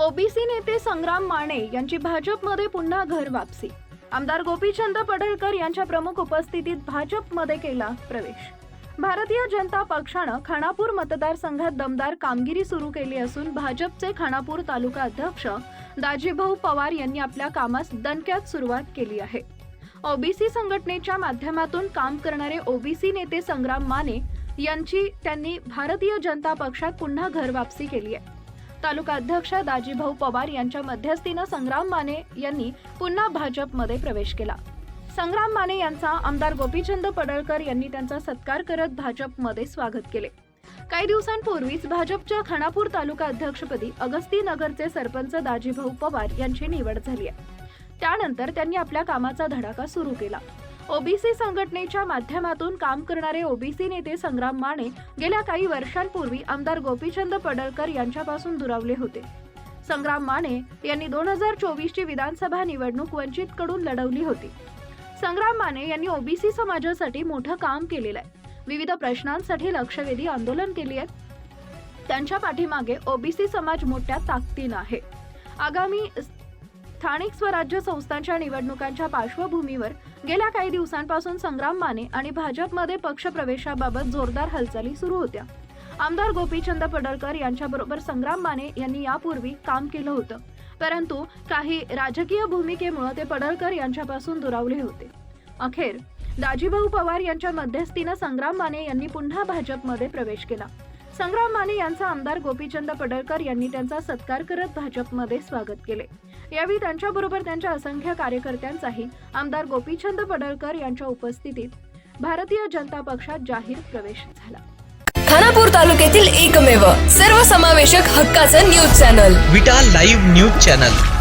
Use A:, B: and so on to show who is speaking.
A: OBC नेते संग्राम माने यांची भाजपमध्ये पुन्हा घर वापसी. आमदार गोपीचंद पडळकर यांच्या प्रमुख उपस्थितीत भाजपमध्ये केला प्रवेश. भारतीय जनता पक्षानं खानापूर मतदारसंघात दमदार कामगिरी सुरू केली असून भाजपचे खानापूर तालुका अध्यक्ष दाजीभाऊ पवार यांनी आपल्या कामास दणक्यात सुरुवात केली आहे. ओबीसी संघटनेच्या माध्यमातून काम करणारे ओबीसी नेते संग्राम माने यांची त्यांनी भारतीय जनता पक्षात पुन्हा घरवापसी केली आहे. तालुका अध्यक्ष दाजीभाऊ पवार यांच्या मध्यस्थीनं संग्राम माने यांनी पुन्हा भाजपमध्ये प्रवेश केला. संग्राम माने यांचा आमदार गोपीचंद पडळकर यांनी त्यांचा सत्कार करत भाजपमध्ये स्वागत केले. काही दिवसांपूर्वीच भाजपच्या खानापूर तालुका अध्यक्षपदी अगस्ती नगरचे सरपंच दाजीभाऊ पवार यांची निवड झाली आहे. त्यानंतर त्यांनी आपल्या कामाचा धडाका सुरू केला. ओबीसी संघटनेच्या माध्यमातून काम करणारे ओबीसी नेते संग्राम माने गेल्या काही वर्षांपूर्वी आमदार गोपीचंद पडळकर यांच्यापासून दुरावले होते. संग्राम माने यांनी दोन हजार चोवीसची विधानसभा निवडणूक वंचितकडून लढवली होती. संग्राम माने यांनी ओबीसी समाजासाठी मोठं काम केलेलं आहे. विविध प्रश्नांसाठी लक्षवेधी आंदोलन केली आहे. त्यांच्या पाठीमागे ओबीसी समाज मोठ्या ताकदीनं आहे. आगामी स्थानिक स्वराज्य संस्थांच्या निवडणुकांच्या पार्श्वभूमीवर गेल्या काही दिवसांपासून संग्राम माने आणि भाजपमध्ये पक्षप्रवेशाबाबत जोरदार हालचाली सुरू होत्या. आमदार गोपीचंद पडळकर यांच्याबरोबर संग्राम माने यांनी यापूर्वी काम केलं होतं. परंतु काही राजकीय भूमिकेमुळे ते पडळकर यांच्यापासून दुरावले होते. अखेर दाजीभाऊ पवार यांच्या मध्यस्थीनं संग्राम माने यांनी पुन्हा भाजपमध्ये प्रवेश केला. संग्राम माने यांचा आमदार गोपीचंद पडळकर यांनी त्यांचा सत्कार करत भाजपमध्ये स्वागत केले. यावेळी त्यांच्याबरोबर त्यांच्या असंख्य कार्यकर्त्यांचाही आमदार गोपीचंद पडळकर यांच्या उपस्थितीत भारतीय जनता पक्षात जाहीर प्रवेश झाला.
B: खानापूर तालुक्यातील एकमेव सर्वसमावेशक हक्काचं news channel.
C: Vita live news channel.